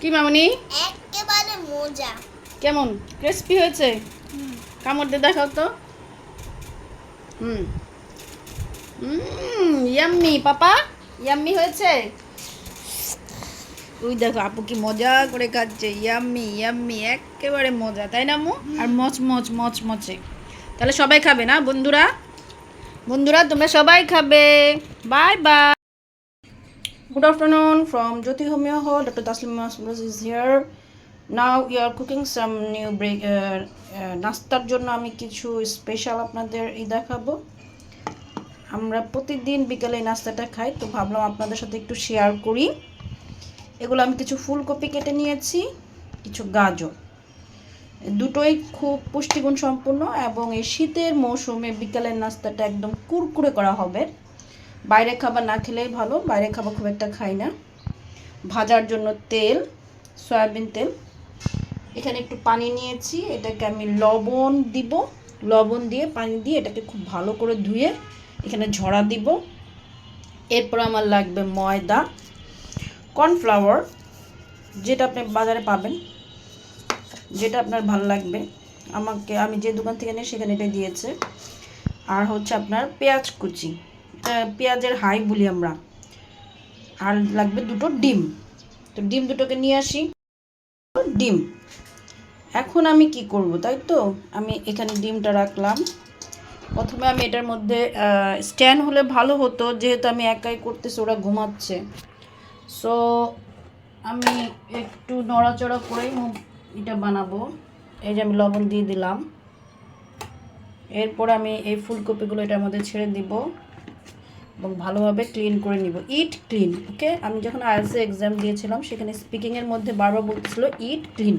কি মামনি? একেবারে মজা। কেমন? ক্রিস্পি হয়েছে? কামড় দিয়ে দেখাও তো। হুম। হুম ইয়াম্মি পাপা ইয়াম্মি হয়েছে? তুই দেখো আপু কি মজা করে খাচ্ছে। ইয়াম্মি ইয়াম্মি একেবারে মজা তাই না আম্মু? আর মচ মচ মচ মচে। তাহলে সবাই খাবে না বন্ধুরা? বন্ধুরা তোমরা সবাই খাবে। Bye bye. Good afternoon from Jyoti Homeo Hall. Dr. Taslim Masmuz is here. Now we are cooking some new break. Uh, uh, নাস্তার জন্য আমি কিছু স্পেশাল আপনাদের ই দেখাবো আমরা প্রতিদিন বিকালে এই নাস্তাটা খাই তো ভাবলাম আপনাদের সাথে একটু শেয়ার করি এগুলো আমি কিছু ফুলকপি কেটে নিয়েছি কিছু গাজর দুটোই খুব পুষ্টিগুণ সম্পূর্ণ এবং এই শীতের মৌসুমে বিকালের নাস্তাটা একদম কুরকুরে করা হবে বাইরে খাবার না খেলেই ভালো বাইরে খাবার খুব একটা খাই না। ভাজার জন্য তেল, সয়াবিন তেল। এখানে একটু পানি নিয়েছি, এটাকে আমি লবণ দিব। লবণ দিয়ে, পানি দিয়ে এটাকে খুব ভালো করে ধুয়ে এখানে ঝরা দিব। এরপর আমার লাগবে ময়দা, কর্নফ্লাওয়ার, যেটা আপনি বাজারে পাবেন, যেটা আপনার ভালো লাগবে। আমাকে, আমি যে দোকান থেকে নিই সেখানে এটা দিয়েছে। আর হচ্ছে আপনার পেঁয়াজ কুচি। পেঁয়াজের হাই বলি আমরা। আর লাগবে দুটো ডিম। তো ডিম দুটোকে নিয়ে আসি। ডিম। এখন আমি কি করব তাই তো? আমি এখানে ডিমটা রাখলাম। প্রথমে আমি এটার মধ্যে স্ট্যান্ড হলে ভালো হতো, যেহেতু আমি একাই করতেছি, ওরা ঘুমাচ্ছে। সো আমি একটু নড়াচড়া করেই এটা বানাবো। এই যে আমি লবণ দিয়ে দিলাম। এরপর আমি এই ফুলকপিগুলো এটার মধ্যে ছেড়ে দিব। এবং ভালোভাবে ক্লিন করে নিব। ইট ক্লিন ওকে আমি যখন আইএলসি এক্সাম দিয়েছিলাম, সেখানে স্পিকিংয়ের মধ্যে বারবার বলতেছিল ইট ক্লিন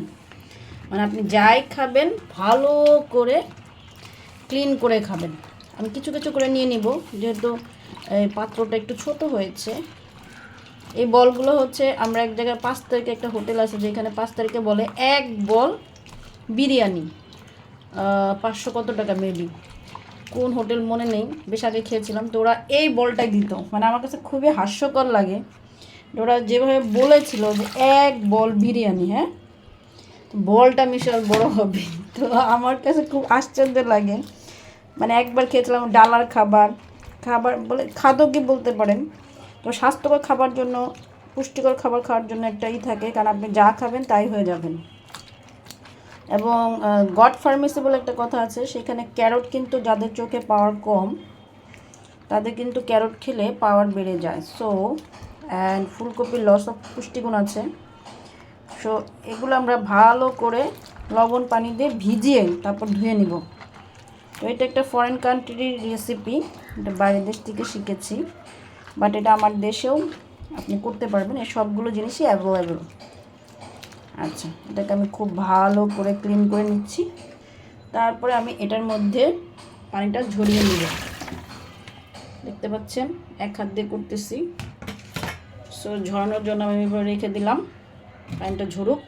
মানে আপনি যাই খাবেন, ভালো করে ক্লিন করে খাবেন। আমি কিছু কিছু করে নিয়ে নিব, যেহেতু এই পাত্রটা একটু ছোট হয়েছে। এই বলগুলো হচ্ছে, আমরা এক জায়গায় পাঁচ তারিখে একটা হোটেল আছে, যেখানে পাঁচ তারিখে বলে, এক বল বিরিয়ানি। পাঁচশো কত টাকা মেবি কোন হোটেল মনে নেই, বেশ আগে খেয়েছিলাম, তো ওরা এই বলটাই দিত। মানে আমার কাছে খুবই হাস্যকর লাগে। ওরা যেভাবে বলেছিল যে এক বল বিরিয়ানি হ্যাঁ? বলটা বিশাল বড় হবে। তো আমার কাছে খুব আশ্চর্য লাগে। মানে একবার খেয়েছিলাম ডালার খাবার খাবার বলে খাদ্য কি বলতে পারেন। তো স্বাস্থ্যকর খাবার জন্য, পুষ্টিকর খাবার খাওয়ার জন্য একটা ই থাকে, কারণ আপনি যা খাবেন তাই হয়ে যাবেন। এবং গড ফার্মেসি বলে একটা কথা আছে, সেখানে ক্যারট কিন্তু যাদের চোখে পাওয়ার কম, তাদের কিন্তু ক্যারট খেলে পাওয়ার বেড়ে যায়। সো অ্যান্ড ফুলকপির লস অফ পুষ্টিগুণ আছে। সো এগুলো আমরা ভালো করে লবণ পানি দিয়ে ভিজিয়ে তারপর ধুয়ে নিব। তো এটা একটা ফরেন কান্ট্রির রেসিপি এটা বাইরের দেশ থেকে শিখেছি। বাট এটা আমার দেশেও আপনি করতে পারবেন, এই সবগুলো জিনিসই অ্যাভেলেবেল আচ্ছা এটাকে আমি খুব ভালো করে ক্লিন করে নিচ্ছি। তারপরে আমি এটার মধ্যে পানিটা ঝরিয়ে নিব। দেখতে পাচ্ছেন, এক হাত দিয়ে করতেছি। সো ঝরানোর জন্য আমি এভাবে রেখে দিলাম, পানিটা ঝরুক।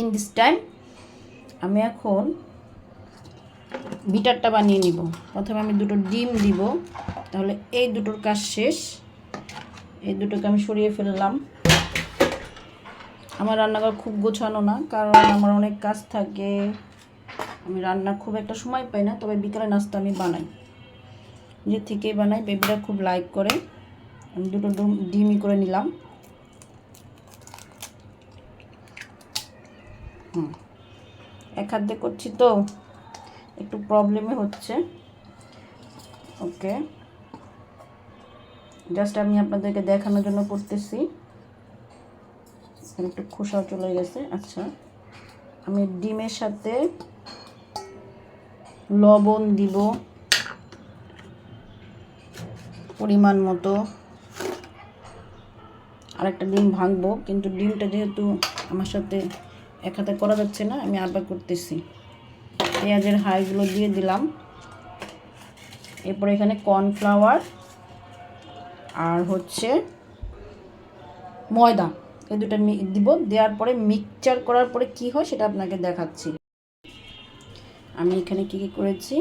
ইন দিস টাইম আমি এখন বিটারটা বানিয়ে নিব। প্রথমে আমি দুটো ডিম দিব, তাহলে এই দুটোর কাজ শেষ। এই দুটোকে আমি সরিয়ে ফেললাম। আমার রান্নাঘর খুব গোছানো না, কারণ আমার অনেক কাজ থাকে। আমি রান্না খুব একটা সময় পাই না, তবে বিকালে নাস্তা আমি বানাই। নিজের থেকেই বানাই, বেবিরা খুব লাইক করে। আমি দুটো ডিম- ডিমই করে নিলাম। হুম। এক হাত করছি তো, একটু প্রবলেমে হচ্ছে। ওকে জাস্ট আমি আপনাদেরকে দেখানোর জন্য করতেছি। এখানে একটু খোসাও চলে গেছে। আচ্ছা আমি ডিমের সাথে লবণ দিব পরিমাণ মতো। আরেকটা ডিম ভাঙবো, কিন্তু ডিমটা যেহেতু আমার সাথে এক হাতে করা যাচ্ছে না, আমি আবার করতেছি। পেঁয়াজের হাইগুলো দিয়ে দিলাম। এরপর এখানে কর্নফ্লাওয়ার আর হচ্ছে ময়দা। এই দুটো দিব, দেওয়ার পরে মিক্সচার করার পরে কি হয় সেটা আপনাকে দেখাচ্ছি। আমি এখানে কি কি করেছি?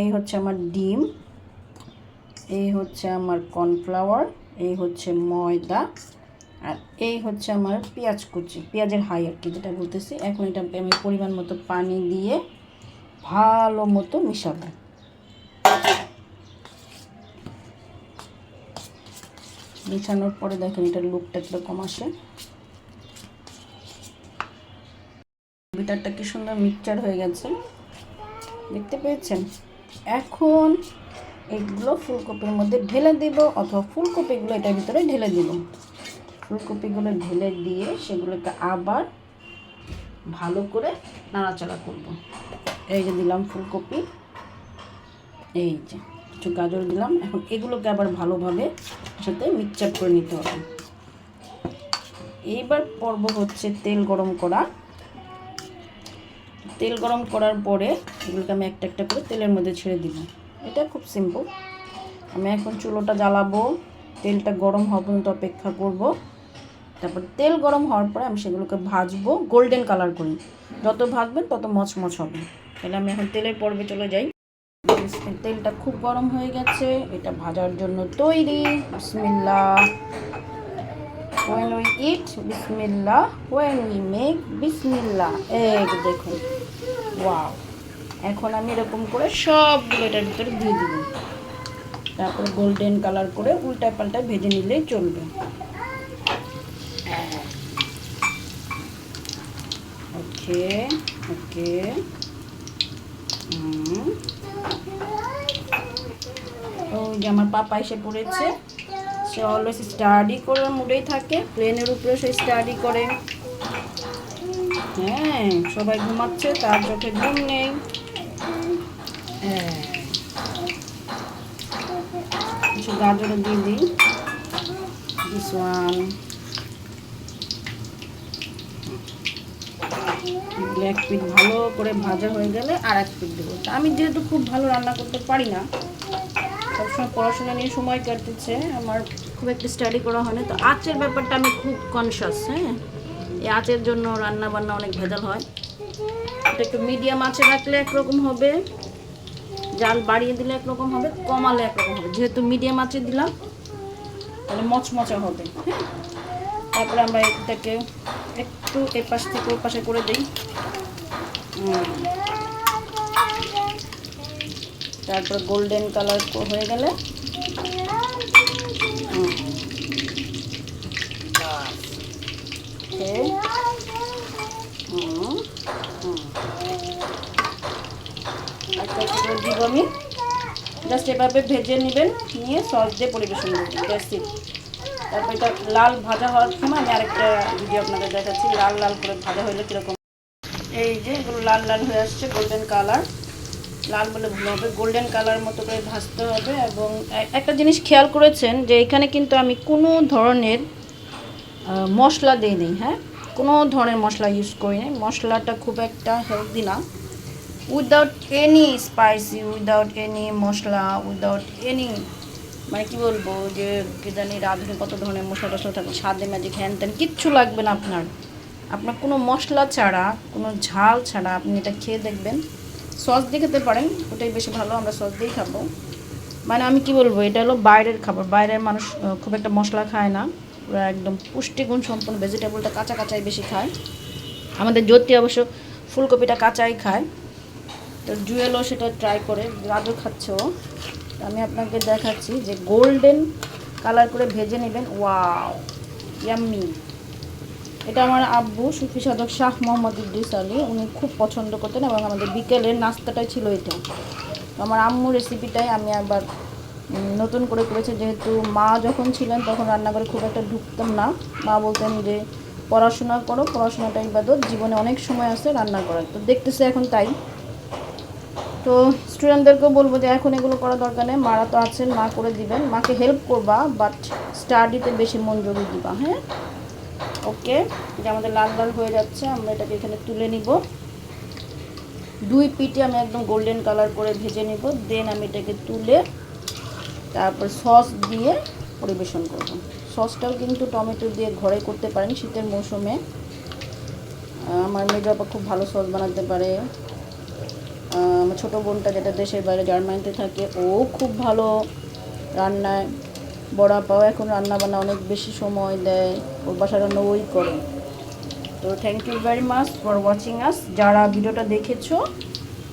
এই হচ্ছে আমার ডিম, এই হচ্ছে আমার কর্নফ্লাওয়ার, এই হচ্ছে ময়দা, আর এই হচ্ছে আমার পেঁয়াজ কুচি। পেঁয়াজের হাই আর কি, যেটা বলতেছি। এখন এটা আমি পরিমাণ মতো পানি দিয়ে ভালো মতো মিশাবো। মিশানোর পরে দেখেন এটার লুকটা কীরকম আসে। বিটারটা কি সুন্দর মিক্সচার হয়ে গেছে। দেখতে পেয়েছেন? এখন এগুলো ফুলকপির মধ্যে ঢেলে দিব অথবা ফুলকপিগুলো এটার ভিতরে ঢেলে দিব। ফুলকপিগুলো ঢেলে দিয়ে সেগুলোকে আবার ভালো করে নাড়াচাড়া করব। এই যে দিলাম ফুলকপি। এই যে। কিছু গাজর দিলাম। এখন এগুলোকে আবার ভালোভাবে সাথে মিক্সচার করে নিতে হবে। এইবার পর্ব হচ্ছে তেল গরম করা। তেল গরম করার পরে এগুলোকে আমি একটা একটা করে তেলের মধ্যে ছেড়ে দিব। এটা খুব সিম্পল আমি এখন চুলোটা জ্বালাবো। তেলটা গরম হওয়া পর্যন্ত অপেক্ষা করব। তারপর তেল গরম হওয়ার পরে আমি সেগুলোকে ভাজবো। গোল্ডেন কালার করি। যত ভাজবেন তত মচমচ হবে। তাহলে আমি এখন তেলের পর্বে চলে যাই। তেলটা খুব গরম হয়ে গেছে। এটা ভাজার জন্য তৈরি। বিসমিল্লা। When we eat bismillah when we make bismillah যে দেখুন। ওয়াও এখন আমি এরকম করে সবগুলো এটার ভিতরে দিয়ে দিব। তারপর গোল্ডেন কালার করে উল্টা পাল্টা ভেজে নিলেই চলবে। ওকে ওকে যে আমার পাপা এসে পড়েছে। সে অলওয়েজ স্টাডি করার মুডেই থাকে প্লেনের উপরে সে স্টাডি করে। হ্যাঁ সবাই ঘুমাচ্ছে, তার চোখে ঘুম নেই। হ্যাঁ। কিছু গাজরও দিয়ে দিই। দিস ওয়ান এক পিঠ ভালো করে ভাজা হয়ে গেলে আর এক পিঠ দেবো। আমি যেহেতু খুব ভালো রান্না করতে পারি না সবসময় পড়াশোনা নিয়ে সময় কাটতেছে, আমার খুব একটা স্টাডি করা হয় না। তো আঁচের ব্যাপারটা আমি খুব কনসাস হ্যাঁ? এই আঁচের জন্য রান্না বান্না অনেক ভেজাল হয়। এটা একটু মিডিয়াম আঁচে রাখলে একরকম হবে, জাল বাড়িয়ে দিলে একরকম হবে, কমালে একরকম হবে। যেহেতু মিডিয়াম আঁচে দিলাম, তাহলে মচমচা হবে হ্যাঁ? তারপরে আমরা এটাকে একটু এপাশ থেকে ও পাশে করে দিই। তারপর গোল্ডেন কালার হয়ে গেলে দিব আমি। জাস্ট এভাবে ভেজে নেবেন, নিয়ে সস দিয়ে পরিবেশন করবেন তারপর এটা লাল ভাজা হওয়ার সময় আমি আরেকটা ভিডিও আপনাদের দেখাচ্ছি, লাল লাল করে ভাজা হইলে কীরকম। এই যে এগুলো লাল লাল হয়ে আসছে গোল্ডেন কালার লাল বলে ভুল হবে গোল্ডেন কালার মতো করে ভাজতে হবে এবং একটা জিনিস খেয়াল করেছেন যে এখানে কিন্তু আমি কোনো ধরনের মশলা দিই নি হ্যাঁ? কোনো ধরনের মশলা ইউজ করি নি মশলাটা খুব একটা হেলদি না। Without any spicy without any মশলা উইদাউট এনি মানে কি বলব যে জানি রাঁধুনি কত ধরনের মশলা টশলা থাকে স্বাদে ম্যাজিক হ্যান ত্যান কিচ্ছু লাগবে না আপনার। আপনার কোনো মশলা ছাড়া, কোনো ঝাল ছাড়া আপনি এটা খেয়ে দেখবেন। সস দিয়ে খেতে পারেন, ওটাই বেশি ভালো, আমরা সস দিয়েই খাব। মানে আমি কি বলব, এটা হলো বাইরের খাবার, বাইরের মানুষ খুব একটা মশলা খায় না, ওরা একদম পুষ্টিগুণ সম্পন্ন, ভেজিটেবলটা কাঁচা কাঁচাই বেশি খায়। আমাদের জ্যোতি অবশ্য ফুলকপিটা কাঁচাই খায়। তো জুয়েলও সেটা ট্রাই করে, রাজু খাচ্ছে আমি আপনাকে দেখাচ্ছি যে গোল্ডেন কালার করে ভেজে নেবেন ওয়াও ইয়াম্মি এটা আমার আব্বু সুফি সাধক শাহ মোহাম্মদ ইদ্রিস আলী। উনি খুব পছন্দ করতেন এবং আমাদের বিকেলের নাস্তাটাই ছিল এটা। আমার আম্মু রেসিপিটাই আমি উম, নতুন করে করেছি। যেহেতু মা যখন ছিলেন তখন রান্নাঘরে খুব একটা ঢুকতাম না। মা বলতেন যে পড়াশোনা করো পড়াশোনাটা ইবাদত জীবনে অনেক সময় আছে রান্না করার। তো দেখতেছে এখন তাই। তো স্টুডেন্টদেরকেও বলব যে এখন এগুলো করা দরকার নেই। মারা তো আছেন মা করে দিবেন। মাকে হেল্প করবা বাট স্টাডিতে বেশি মনোযোগী দিবা। হ্যাঁ? ওকে যে আমাদের লাল লাল হয়ে যাচ্ছে, আমরা এটাকে এখানে তুলে নিব। দুই পিঠে আমি একদম গোল্ডেন কালার করে ভেজে নিব দেন আমি এটাকে তুলে তারপর সস দিয়ে পরিবেশন করব। সসটাও কিন্তু টমেটো দিয়ে ঘরে করতে পারেন শীতের মৌসুমে। আমার মেজো আপা খুব ভালো সস বানাতে পারে। আমার ছোটো বোনটা যেটা দেশের বাইরে জার্মানিতে থাকে, ও খুব ভালো রান্নায় বড় আপাও এখন রান্না বান্না অনেক বেশি সময় দেয় ওর বাসা রান্না ওই করে। তো thank you very much for watching us যারা ভিডিওটা দেখেছ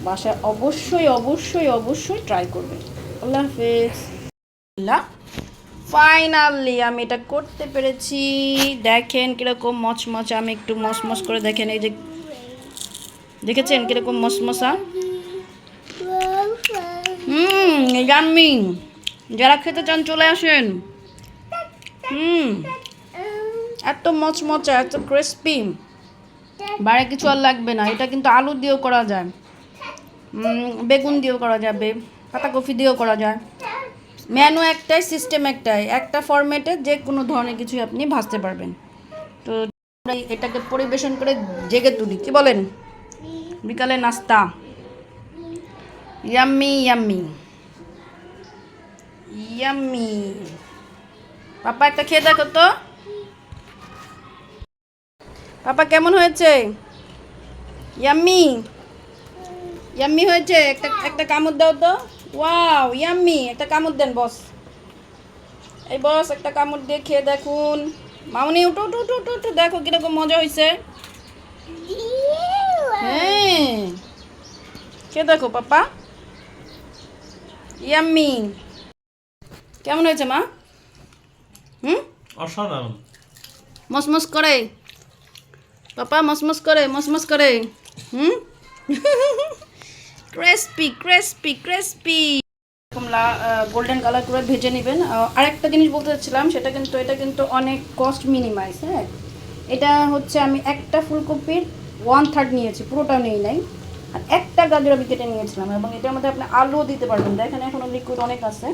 বাসায় অবশ্যই অবশ্যই অবশ্যই ট্রাই করবে। আল্লাহ হাফেজ। ফাইনালি আমি এটা করতে পেরেছি। দেখেন কীরকম মচমচ আমি একটু মচমচ করে দেখেন এই যে দেখেছেন কীরকম মচমচা? হুম ইয়াম্মি যারা খেতে চান চলে আসেন। হুম। এত মচমচা, এত ক্রিসপি বাইরে কিছু আর লাগবে না, এটা কিন্তু আলু দিয়েও করা যায়। বেগুন দিয়েও করা যাবে, পাতাকপি দিয়েও করা যায়। মেনু একটাই সিস্টেম একটাই। একটা ফরম্যাটে যে কোনো ধরনের কিছুই আপনি ভাজতে পারবেন। তো আমরা এটাকে পরিবেশন করে জেগে তুলি, কি বলেন? বিকালে নাস্তা। ইয়াম্মি ইয়াম্মি ইয়াম্মি পাপা, একটা খেয়ে দেখো তো। পাপা, কেমন হয়েছে? ইয়াম্মি ইয়াম্মি হয়েছে? একটা একটা কামড় দাও তো। ওয়াও ইয়াম্মি একটা কামড় দেন, বস। এই বস, একটা কামড় দিয়ে খেয়ে দেখুন। মামনি, উঠো উঠো উঠো উঠো উঠো, দেখো কীরকম মজা হয়েছে। হ্যাঁ। খেয়ে দেখো, পাপা। ইয়াম্মি কেমন হয়েছে মা? হুম? অসাধারণ। মসমস করে। পাপা মসমস করে মসমস করে। হুম? Crispy crispy crispy golden colour করে ভেজে নেবেন। আরেকটা জিনিস বলতে চাচ্ছিলাম সেটা কিন্তু এটা কিন্তু অনেক কস্ট মিনিমাইজ হ্যাঁ? এটা হচ্ছে আমি একটা ফুলকপির ওয়ান থার্ড নিয়েছি পুরোটা নেই নাই। আর একটা গাজর আমি কেটে নিয়েছিলাম এবং এটার মধ্যে আপনি আলুও দিতে পারবেন। দেখেন এখনও লিকুইড অনেক আছে।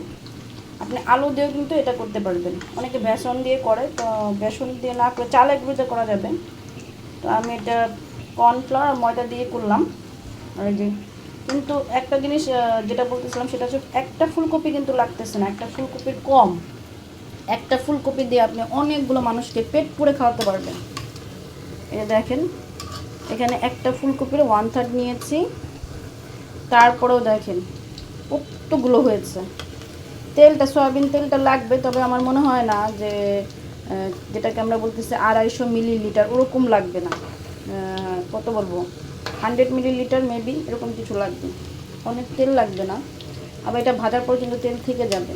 আপনি আলু দিয়েও কিন্তু এটা করতে পারবেন। অনেকে বেসন দিয়ে করে, তো বেসন দিয়ে না করে চালের গুঁড়োতে করা যাবে। তো আমি এটা কর্নফ্লাওয়ার আর ময়দা দিয়ে করলাম। আর যে, কিন্তু একটা জিনিস যেটা বলতেছিলাম সেটা হচ্ছে একটা ফুলকপি কিন্তু লাগতেছে না, একটা ফুলকপির কম। একটা ফুলকপি দিয়ে আপনি অনেকগুলো মানুষকে পেট পুড়ে খাওয়াতে পারবেন। এটা দেখেন, এখানে একটা ফুলকপির ওয়ান থার্ড নিয়েছি। তারপরেও দেখেন, কতগুলো হয়েছে। তেলটা, সয়াবিন তেলটা লাগবে, তবে আমার মনে হয় না যে যেটাকে আমরা বলতেছি আড়াইশো মিলিলিটার, ওরকম লাগবে না। কত বলব? হান্ড্রেড মিলিলিটার মেবি এরকম কিছু লাগবে। অনেক তেল লাগবে না। আবার এটা ভাজার পর কিন্তু তেল থেকে যাবে।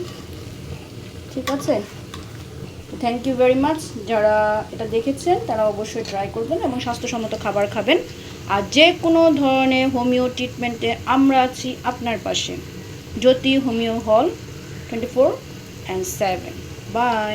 ঠিক আছে? থ্যাংক ইউ ভেরি মাচ যারা এটা দেখেছেন, তারা অবশ্যই ট্রাই করবেন এবং স্বাস্থ্যসম্মত খাবার খাবেন। আর যে কোনো ধরনের হোমিও ট্রিটমেন্টে আমরা আছি আপনার পাশে। Jyoti homeo hall. Twenty four and seven by